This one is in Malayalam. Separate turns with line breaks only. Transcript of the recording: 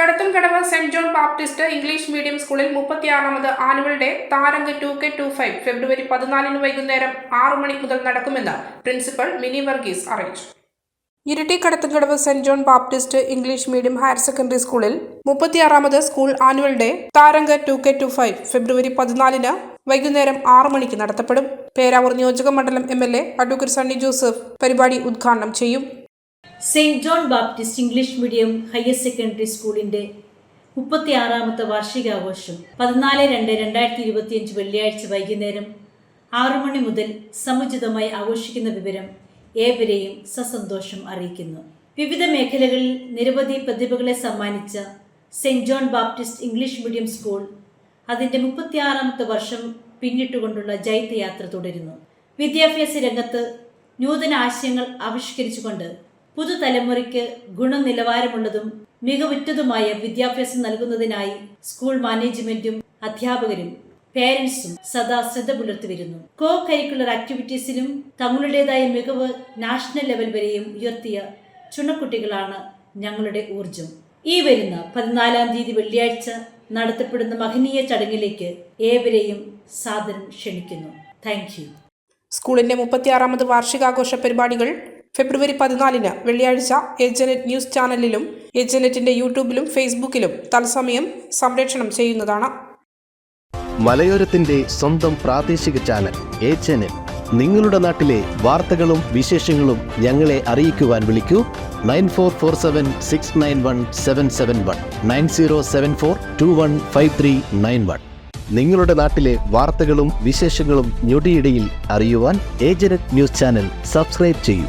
Kadathankadavu Saint John Baptist English medium സ്കൂളിൽ മുപ്പത്തിയാറാമത് annual day Tarang two K two five ഫെബ്രുവരി പതിനാലിന് വൈകുന്നേരം ആറു മണി മുതൽ നടക്കുമെന്ന് പ്രിൻസിപ്പൽ മിനി വർഗീസ് അറിയിച്ചു. Iritty Kadathankadavu Saint John Baptist English medium higher secondary സ്കൂളിൽ മുപ്പത്തിയാറാമത് school annual day Tarang two K two five ഫെബ്രുവരി പതിനാലിന് വൈകുന്നേരം ആറു മണിക്ക് നടത്തപ്പെടും. പേരാവൂർ നിയോജക മണ്ഡലം M L A advocate Sunny Joseph പരിപാടി ഉദ്ഘാടനം ചെയ്യും.
Saint John Baptist English medium higher secondary സ്കൂളിന്റെ മുപ്പത്തിയാറാമത്തെ വാർഷികാഘോഷം പതിനാല് രണ്ട് രണ്ടായിരത്തി ഇരുപത്തിയഞ്ച് വെള്ളിയാഴ്ച വൈകുന്നേരം ആറു മണി മുതൽ സമുചിതമായി ആഘോഷിക്കുന്ന വിവരം ഏവരെയും സസന്തോഷം അറിയിക്കുന്നു. വിവിധ മേഖലകളിൽ നിരവധി പ്രതിഭകളെ സമ്മാനിച്ച Saint John Baptist English medium school അതിന്റെ മുപ്പത്തിയാറാമത്തെ വർഷം പിന്നിട്ടുകൊണ്ടുള്ള ജൈത്രയാത്ര തുടരുന്നു. വിദ്യാഭ്യാസ രംഗത്ത് നൂതന ആശയങ്ങൾ ആവിഷ്കരിച്ചുകൊണ്ട് പുതുതലമുറയ്ക്ക് ഗുണനിലവാരമുള്ളതും മികവുറ്റതുമായ വിദ്യാഭ്യാസം നൽകുന്നതിനായി സ്കൂൾ മാനേജ്മെന്റും അധ്യാപകരും പേരൻസും സദാ ശ്രദ്ധ പുലർത്തിവരുന്നു. കോ കരിക്കുലർ ആക്ടിവിറ്റീസിലും തങ്ങളുടേതായ മികവ് നാഷണൽ ലെവൽ വരെയും ഉയർത്തിയ ചുണക്കുട്ടികളാണ് ഞങ്ങളുടെ ഊർജം ഈ വരുന്ന പതിനാലാം തീയതി വെള്ളിയാഴ്ച നടത്തപ്പെടുന്ന മഹനീയ ചടങ്ങിലേക്ക് ഏവരെയും സാദരം ക്ഷണിക്കുന്നു. താങ്ക്
സ്കൂളിന്റെ മുപ്പത്തിയാറാമത് വാർഷികാഘോഷ പരിപാടികൾ ഫെബ്രുവരി പതിനാലിന് വെള്ളിയാഴ്ച ഏജനറ്റ് ന്യൂസ് ചാനലിലും ഏജനറ്റിന്റെ യൂട്യൂബിലും ഫേസ്ബുക്കിലും തത്സമയം സംപ്രേഷണം ചെയ്യുന്നതാണ്.
മലയോരത്തിന്റെ സ്വന്തം പ്രാദേശിക ചാനൽ ഏജനറ്റ് നിങ്ങളുടെ നാട്ടിലെ വാർത്തകളും വിശേഷങ്ങളും ഞങ്ങളെ അറിയിക്കുവാൻ വിളിക്കൂ. Nine four four seven six nine one seven seven one nine zero seven four two one five three nine one. നിങ്ങളുടെ നാട്ടിലെ വാർത്തകളും വിശേഷങ്ങളും ഞൊടിയിടയിൽ അറിയുവാൻ ഏജനറ്റ് ന്യൂസ് ചാനൽ സബ്സ്ക്രൈബ് ചെയ്യൂ.